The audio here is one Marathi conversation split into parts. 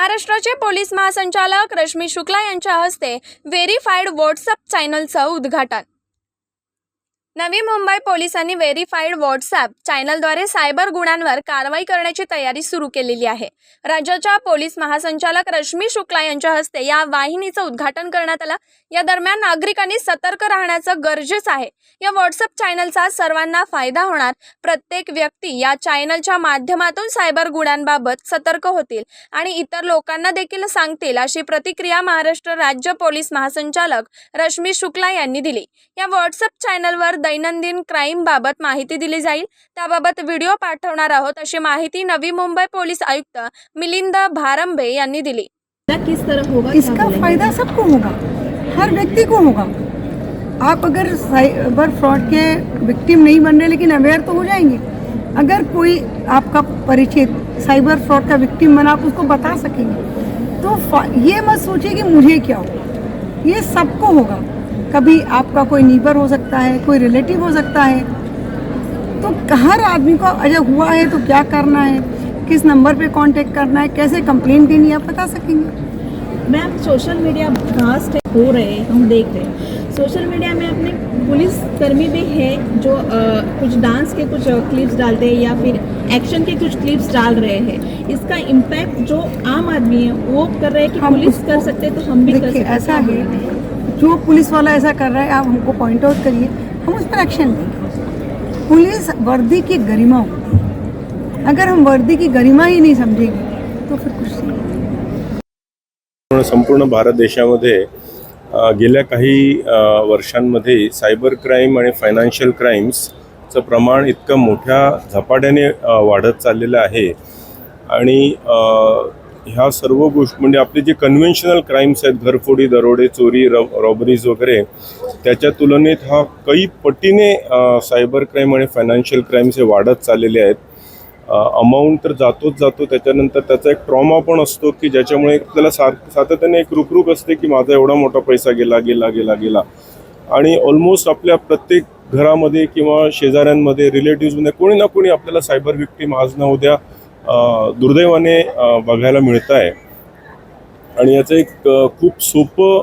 महाराष्ट्राचे पोलीस महासंचालक रश्मी शुक्ला यांच्या हस्ते व्हेरीफाईड व्हॉट्सअप चॅनलचं उद्घाटन. नवी मुंबई पोलिसांनी व्हेरीफाईड व्हॉट्सॲप चॅनलद्वारे सायबर गुन्ह्यांवर कारवाई करण्याची तयारी सुरू केलेली आहे. राज्याच्या पोलीस महासंचालक रश्मी शुक्ला यांच्या हस्ते या वाहिनीचं उद्घाटन करण्यात आलं. या दरम्यान नागरिकांनी सतर्क राहण्याचं गरजेचं आहे. या व्हॉट्सअप चॅनलचा सर्वांना फायदा होणार. प्रत्येक व्यक्ती या चॅनलच्या माध्यमातून सायबर गुन्ह्यांबाबत सतर्क होतील आणि इतर लोकांना देखील सांगतील अशी प्रतिक्रिया महाराष्ट्र राज्य पोलीस महासंचालक रश्मी शुक्ला यांनी दिली. या व्हॉट्सअप चॅनलवर दैनंदिन क्राईम बाबत माहिती दिली जाईल. त्याबाबत व्हिडिओ पाठवणार आहोत अशी माहिती नवी मुंबई पोलीस आयुक्त मिलिंद भारंबे यांनी दिली. फायदा किस तरह होगा इसका? फायदा सबको होगा. हर व्यक्ति को होगा. आप अगर साइबर फ्रॉड के विक्टिम नहीं बन रहे लेकिन अवेयर तो हो जाएंगे. अगर कोई आपका परिचित साइबर फ्रॉड का विक्टिम बना आप उसको बता सकेंगे. तो फा- ये मत सोचिए कि मुझे क्या हो ये सबको होगा. कभी आपका कोई नीबर हो सकता है कोई रिलेटिव हो सकता है तो हर आदमी को अगर हुआ है तो क्या करना है? किस नंबर पे कांटेक्ट करना है? कैसे कंप्लेंट देनी है? आप बता सकेंगे। मैम सोशल मीडिया फास्ट हो रहे हैं हम देख रहे हैं। सोशल मीडिया में अपने पुलिस कर्मी भी है जो अ, कुछ डांस के कुछ क्लिप्स डालते हैं या फिर एक्शन के कुछ क्लिप्स डाल रहे हैं। इसका इम्पैक्ट जो आम आदमी है वो कर रहे हैं कि पुलिस कर सकते हैं तो हम भी कर सकते ऐसा है? जो पुलिस वाला ऐसा कर रहा है आप हमको पॉइंट आउट करिए। हम उस पर एक्शन लेंगे पुलिस वर्दी की गरिमा होती है। अगर हम वर्दी की गरिमा ही नहीं समझेंगे तो फिर कुछ नहीं। संपूर्ण भारत देशामध्ये गेल्या काही वर्षांमध्ये सायबर क्राईम आणि फायनान्शियल क्राईम्सचं प्रमाण इतकं मोठ्या झपाट्याने वाढत चाललेलं आहे. आणि ह्या सर्व गोष्टी म्हणजे आपले जे कन्व्हेन्शनल क्राईम्स आहेत घरफोडी दरोडे चोरी रॉबरीज वगैरे त्याच्या तुलनेत हा काही पटीने सायबर क्राईम आणि फायनान्शियल क्राईम्स हे वाढत चाललेले आहेत. अमाऊंट तर जातोच जातो. त्याच्यानंतर त्याचा एक ट्रॉमा पण असतो की ज्याच्यामुळे त्याला सार सातत्याने एक रुकरुक असते की माझा एवढा मोठा पैसा गेला गेला गेला गेला. आणि ऑलमोस्ट आपल्या प्रत्येक घरामध्ये किंवा शेजाऱ्यांमध्ये रिलेटिव्हमध्ये कोणी ना कोणी आपल्याला सायबर विक्टीम आज ना उद्या हो दुर्दैवाने बघायला मिळत आहे. आणि याचं एक खूप सोपं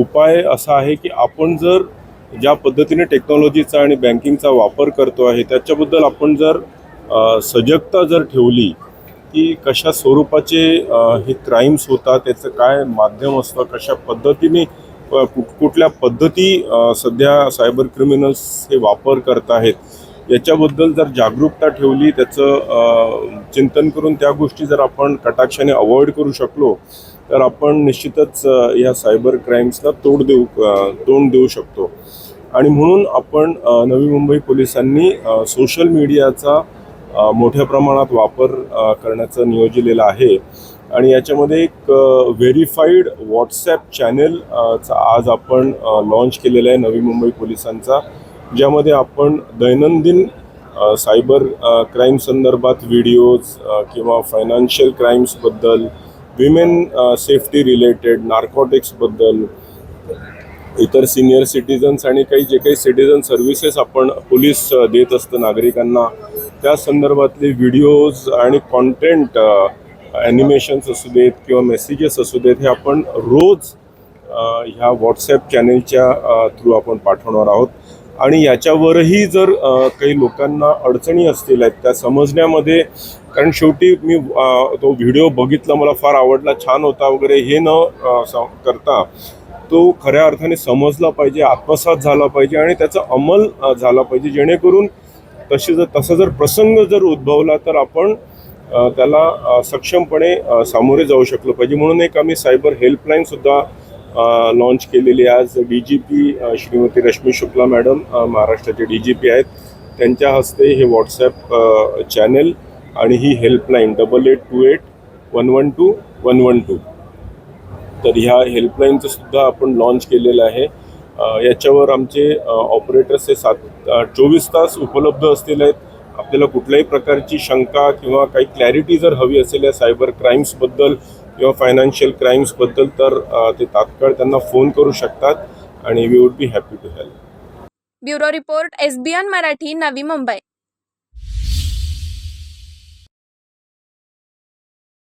उपाय असा आहे की आपण जर ज्या पद्धतीने टेक्नॉलॉजीचा आणि बँकिंगचा वापर करतो आहे त्याच्याबद्दल आपण जर सजगता जर ठेवली की कशा स्वरूपाचे हे क्राईम्स होतात त्याचं काय माध्यम असतं कशा पद्धतीने कुठ- कुठल्या पद्धती सध्या सायबर क्रिमिनल्स हे वापर करत आहेत याच्याबद्दल जर जागरूकता ठेवली त्याचं चिंतन करून त्या गोष्टी जर आपण कटाक्षाने अवॉइड करू शकलो तर आपण निश्चितच या सायबर क्राईम्सला तोड देऊ तोंड देऊ शकतो. आणि म्हणून आपण नवी मुंबई पोलिसांनी सोशल मीडियाचा मोठ्या प्रमाणात वापर करण्याचं नियोजिलेलं आहे. आणि याच्यामध्ये एक व्हेरीफाईड व्हॉट्सॲप चॅनेलचा आज आपण लॉन्च केलेला आहे नवी मुंबई पोलिसांचा. ज्यामध्ये आपण दैनंदिन सायबर क्राईम संदर्भात व्हिडिओज किंवा फायनान्शियल क्राईम्सबद्दल विमेन सेफ्टी रिलेटेड नार्कोटिक्सबद्दल इतर सिनियर सिटीजन्स आणि काही जे काही सिटीजन सर्व्हिसेस आपण पोलीस देत असतं नागरिकांना त्या संदर्भातले व्हिडिओज आणि कॉन्टेंट ॲनिमेशन्स असू देत किंवा मेसेजेस असू देत हे आपण रोज ह्या व्हॉट्सॲप चॅनेलच्या थ्रू आपण पाठवणार आहोत. आणि याच्यावरही जर काही लोकांना अडचणी असतील आहेत त्या समजण्यामध्ये कारण शेवटी मी तो व्हिडिओ बघितला मला फार आवडला छान होता वगैरे हे न करता तो खऱ्या अर्थाने समजला पाहिजे आत्मसात झाला पाहिजे आणि त्याचा अंमल झाला पाहिजे जेणेकरून तसे जर तसा जर प्रसंग जर उद्भवला तर आपण त्याला सक्षमपणे सामोरे जाऊ शकलो पाहिजे. म्हणून एक आम्ही सायबर हेल्पलाईनसुद्धा लॉन्च केलेली आज D G P Shrimati Rashmi Shukla madam महाराष्ट्राचे डी जी पी आहेत. त्यांच्या हस्ते हे व्हॉट्सॲप चॅनेल आणि ही helpline double eight two eight one one two one one two तर ह्या हेल्पलाईनचं सुद्धा आपण लॉन्च केलेलं आहे. याच्यावर आमचे ऑपरेटर्स हे सात चोवीस तास उपलब्ध असलेले आहेत. आपल्याला कुठल्याही प्रकारची शंका किंवा काही क्लॅरिटी जर हवी असेल या सायबर क्राईम्सबद्दल किंवा फायनान्शियल क्राईम्सबद्दल तर ते तात्काळ त्यांना फोन करू शकतात आणि we would be happy to help bureau report SBN Marathi Navi Mumbai.